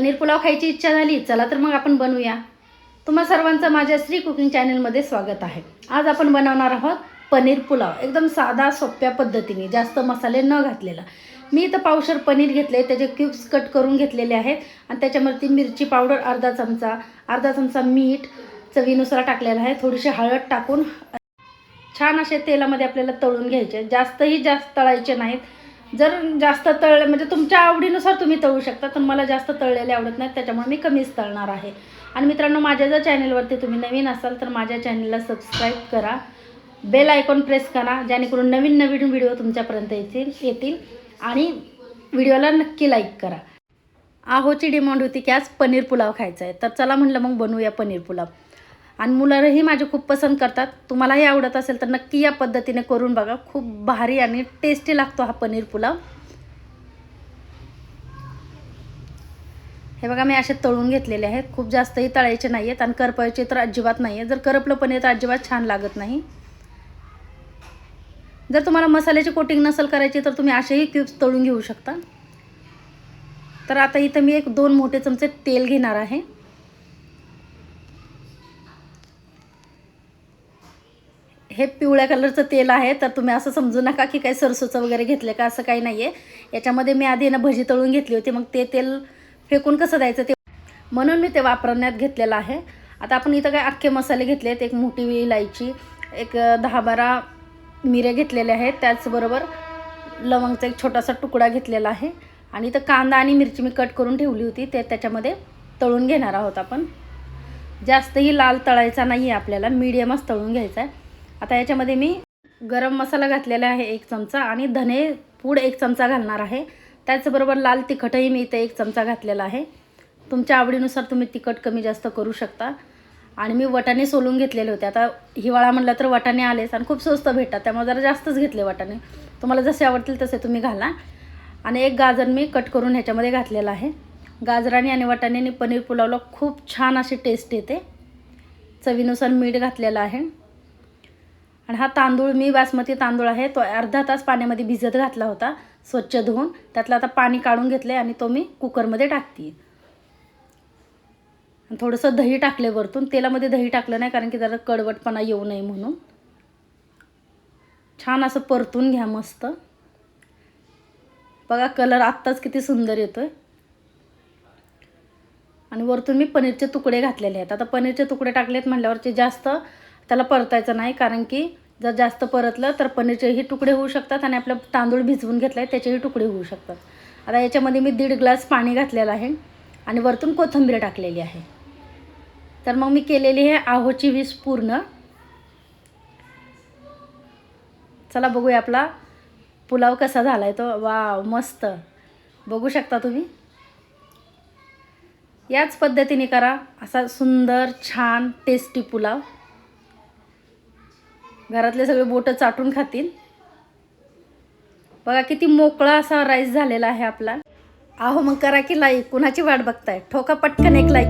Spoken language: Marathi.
पनीर पुलाव खायची इच्छा झाली चला तर मग आपण बनवूया. तुम्हा सर्वांचं माझ्या श्री कुकिंग चॅनलमध्ये स्वागत आहे. आज आपण बनवणार आहोत पनीर पुलाव. एकदम साधा सोप्या पद्धतीने जास्त मसाले न घातलेला. मी इथं पावशर पनीर घेतले त्याचे क्यूब्स कट करून घेतलेले आहेत. आणि त्याच्यावरती मिरची पावडर अर्धा चमचा अर्धा चमचा मीठ चवीनुसार टाकलेला आहे. थोडीशी हळद टाकून छान असे तेलामध्ये आपल्याला तळून घ्यायचे. जास्तही जास्त तळायचे नाहीत. जर जास्त तळले म्हणजे तुमच्या आवडीनुसार तुम्ही तळू शकता तर मला जास्त तळलेले आवडत नाहीत त्याच्यामुळे मी कमीच तळणार आहे. आणि मित्रांनो माझ्या जर चॅनलवरती तुम्ही नवीन असाल तर माझ्या चॅनलला सबस्क्राईब करा. बेल आयकॉन प्रेस करा जेणेकरून नवीन नवीन व्हिडिओ तुमच्यापर्यंत येतील येतील. आणि व्हिडिओला नक्की लाईक करा. आहोची डिमांड होती की आज पनीर पुलाव खायचा आहे तर चला म्हणलं मग बनवूया पनीर पुलाव. आणि मुलंही माझे खूप पसंत करतात. तुम्हालाही आवडत असेल तर नक्की या पद्धतीने करून बघा. खूप भारी आणि टेस्टी लागतो हा पनीर पुलाव. हे बघा मी असे तळून घेतलेले आहेत खूप जास्तही तळायचे नाही आहेत आणि करपायचे तर अजिबात नाही आहे जर करपलं पनीर तर अजिबात छान लागत नाही. जर तुम्हाला मसाल्याची कोटिंग नसेल करायची तर तुम्ही असेही क्यूब्स तळून घेऊ शकता. तर आता इथं मी एक दोन मोठे चमचे तेल घेणार आहे. हे पिवळ्या कलरचं तेल आहे तर तुम्ही असं समजू नका की काही सरसोचं वगैरे घेतलं का असं काही नाही आहे याच्यामध्ये मी आधी ना भजी तळून घेतली होती मग ते तेल फेकून कसं द्यायचं ते म्हणून मी ते वापरण्यात घेतलेलं आहे. आता आपण इथं काय अख्खे मसाले घेतले आहेत एक मोठी इलायची एक दहा बारा मिरे घेतलेले आहेत. त्याचबरोबर लवंगचा एक छोटासा तुकडा घेतलेला आहे. आणि इथं कांदा आणि मिरची मी कट करून ठेवली होती ते त्याच्यामध्ये तळून घेणार आहोत आपण. जास्तही लाल तळायचा नाही आहे आपल्याला मीडियमच तळून घ्यायचा आहे. आता याच्यामध्ये मी गरम मसाला घातलेला आहे एक चमचा आणि धने पूड एक चमचा घालणार आहे. त्याचबरोबर लाल तिखटही मी इथे एक चमचा घातलेला आहे. तुमच्या आवडीनुसार तुम्ही तिखट कमी जास्त करू शकता. आणि मी वटाणे सोलून घेतलेले होते. आता हिवाळा म्हटलं तर वटाणे आलेच आणि खूप स्वस्त भेटतात. त्यामुळे जरा जास्तच घेतले वटाणे. तुम्हाला जसे आवडतील तसे तुम्ही घाला. आणि एक गाजर मी कट करून ह्याच्यामध्ये घातलेला आहे. गाजराने आणि वटाण्याने पनीर पुलावला खूप छान अशी टेस्ट येते. चवीनुसार मीठ घातलेलं आहे. आणि हा तांदूळ मी बासमती तांदूळ आहे तो अर्धा तास पाण्यामध्ये भिजत घातला होता स्वच्छ धुवून. त्यातलं आता पाणी काढून घेतलं आहे आणि तो मी कुकरमध्ये टाकते थोडंसं दही टाकले वरतून. तेलामध्ये दही टाकलं नाही कारण की जरा कडवटपणा येऊ नये म्हणून. छान असं परतून घ्या मस्त. बघा कलर आत्ताच किती सुंदर येतोय. आणि वरतून मी पनीरचे तुकडे घातलेले आहेत. आता पनीरचे तुकडे टाकलेत म्हटल्यावरचे जास्त त्याला परतायचं नाही कारण की जर जास्त परतलं तर पनीरचेही तुकडे होऊ शकतात आणि आपलं तांदूळ भिजवून घेतला आहे त्याचेही तुकडे होऊ शकतात. आता याच्यामध्ये मी दीड ग्लास पाणी घातलेलं आहे आणि वरतून कोथिंबीर टाकलेली आहे. तर मग मी केलेली आहे आहोची वीस पूर्ण. चला बघूया आपला पुलाव कसा झाला आहे तो. वाव मस्त. बघू शकता तुम्ही? याच पद्धतीने करा असा सुंदर छान टेस्टी पुलाव. घरातले सगळे बोटं चाटून खातील. बघा किती मोकळा असा राईस झालेला आहे आपला. आहो मग करा की लाईक कुणाची वाट बघताय? ठोका पटकन एक लाईक